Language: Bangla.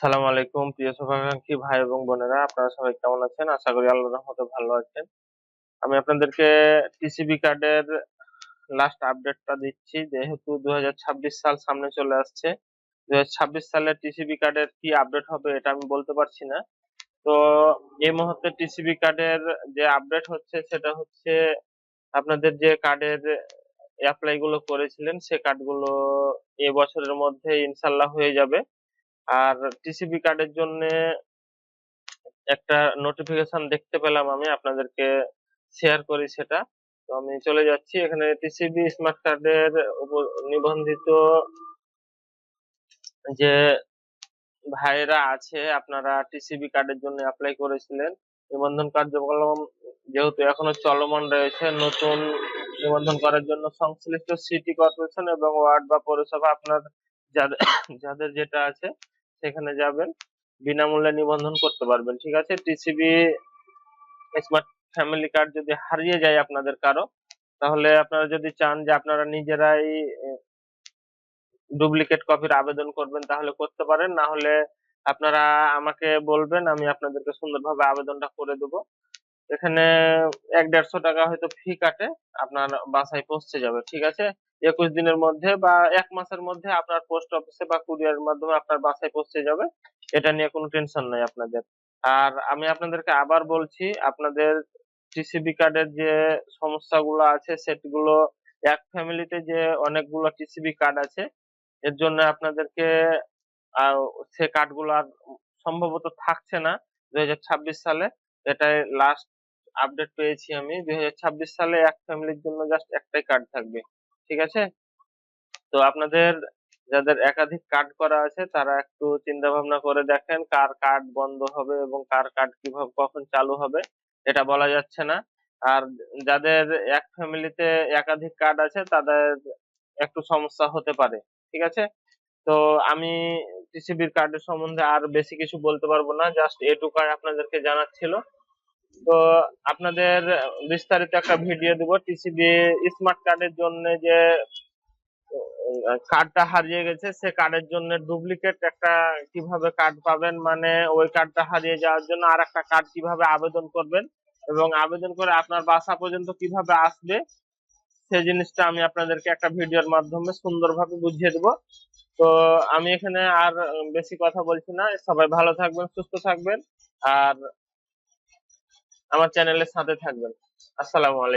আসসালামু আলাইকুম, প্রিয় শুভাকাঙ্ক্ষী ভাই এবং বোনেরা, আপনারা সবাই কেমন আছেন? আশা করি আল্লাহর রহমতে ভালো আছেন। আমি আপনাদেরকে টিসিবি কার্ডের লাস্ট আপডেটটা দিচ্ছি, যেহেতু দু হাজার ছাব্বিশ সাল সামনে চলে আসছে। দু সালের টিসিবি কার্ডের কি আপডেট হবে এটা আমি বলতে পারছি না। তো এই মুহূর্তে টিসিবি কার্ডের যে আপডেট হচ্ছে, সেটা হচ্ছে আপনাদের যে কার্ডের অ্যাপ্লাই গুলো করেছিলেন, সে কার্ডগুলো এ বছরের মধ্যে ইনশাল্লাহ হয়ে যাবে। আর টিসিবি কার্ডের জন্য একটা নোটিফিকেশন দেখতে পেলাম আমি, আপনাদেরকে শেয়ার করি সেটা। তো আমি চলে যাচ্ছি, এখানে টিসিবি স্মার্ট কার্ডের উপর নিবন্ধিত যে ভাইয়েরা আছে, আপনারা টিসিবি কার্ডের জন্য অ্যাপ্লাই করেছিলেন। নিবন্ধন কার্যক্রম যেহেতু এখনও চলমান রয়েছে, নতুন নিবন্ধন করার জন্য সংশ্লিষ্ট সিটি কর্পোরেশন এবং ওয়ার্ড বা পৌরসভা আপনার যাদের যাদের যেটা আছে সেখানে যাবেন। বিনামূল্যে নিবন্ধন করতে পারবেন, ঠিক আছে? টিসিবি স্মার্ট ফ্যামিলি কার্ড যদি হারিয়ে যায় আপনাদের কারও, তাহলে আপনারা যদি চান যে আপনারা নিজেরাই ডুপ্লিকেট কপির আবেদন করবেন, তাহলে করতে পারেন। না হলে আপনারা আমাকে বলবেন, আমি আপনাদেরকে সুন্দরভাবে আবেদনটা করে দেব। এখানে এক দেড়শো টাকা হয়তো ফি কাটে, আপনার বাসায় পৌঁছে যাবে, ঠিক আছে? একুশ দিনের মধ্যে বা এক মাসের মধ্যে আপনার পোস্ট অফিসে বা কুরিয়ারের মাধ্যমে আপনার বাসায় পৌঁছে যাবে, এটা নিয়ে কোনো টেনশন নাই আপনাদের। আর আমি আপনাদেরকে আবার বলছি, আপনাদের টিসিবি কার্ডের যে সমস্যাগুলো আছে, সেগুলো এক ফ্যামিলিতে যে অনেকগুলো টিসিবি কার্ড আছে, এর জন্য আপনাদেরকে সে কার্ডগুলো আর সম্ভবত থাকছে না, দুই হাজার ছাব্বিশ সালে। এটাই লাস্ট আপডেট পেয়েছি আমি। দুই হাজার ছাব্বিশ সালে এক ফ্যামিলির জন্য জাস্ট একটাই কার্ড থাকবে, ঠিক আছে? তো আপনাদের যাদের একাধিক কার্ড করা আছে, তারা একটু চিন্তা ভাবনা করে দেখেন কার কার্ড বন্ধ হবে এবং কার কার্ড কীভাবে, কখন চালু হবে, এটা বলা যাচ্ছে না। আর যাদের এক ফ্যামিলিতে একাধিক কার্ড আছে, তাদের একটু সমস্যা হতে পারে, ঠিক আছে? তো আমি টিসিবির কার্ডের সম্বন্ধে আর বেশি কিছু বলতে পারব না জাস্ট এটুকু আপনাদেরকে জানাচ্ছিল তো আপনাদের বিস্তারিত একটা ভিডিও দিব। টিসিবি স্মার্ট কার্ডের জন্য যে কার্ডটা হারিয়ে গেছে, সে কার্ডের জন্য ডুপ্লিকেট একটা কীভাবে কার্ড পাবেন? মানে ওই কার্ডটা হারিয়ে যাওয়ার জন্য আর একটা কার্ড কীভাবে আবেদন করবেন? এবং আবেদন করে আপনার বাসা পর্যন্ত কীভাবে আসবে? সেই জিনিসটা আমি আপনাদেরকে একটা ভিডিওর মাধ্যমে সুন্দরভাবে বুঝিয়ে দেব। তো আমি এখানে আর বেশি কথা বলছি না। সবাই ভালো থাকবেন, সুস্থ থাকবেন। আর আমার চ্যানেলের সাথে থাকবেন। আসসালামু আলাইকুম।